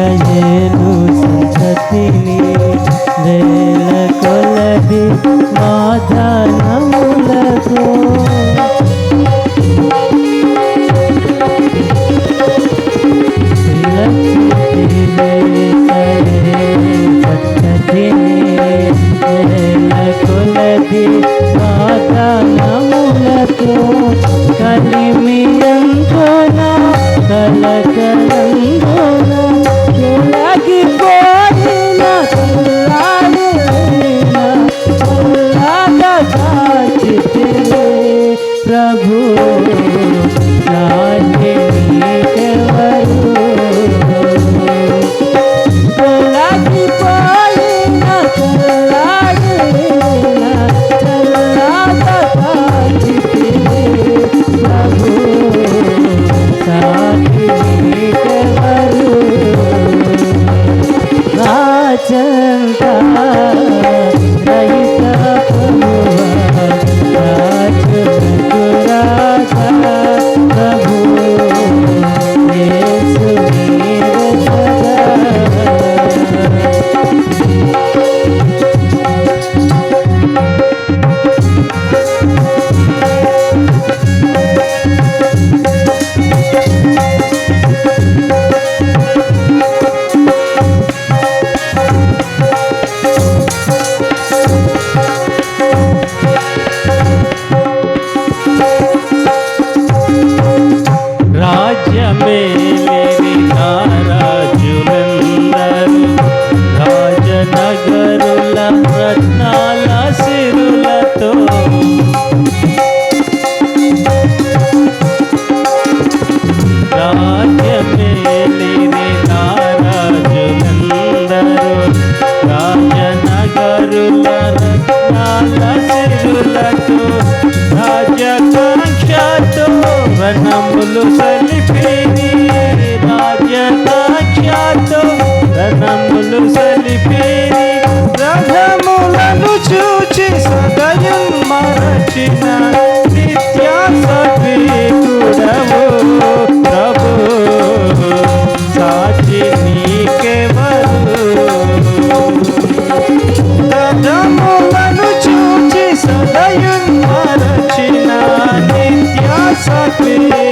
गजेनु सचतिनी दे రాజులకు రాజకాంక్షతో వనములు సలిపి రాజకాంక్షతో వనములు సలి সাথে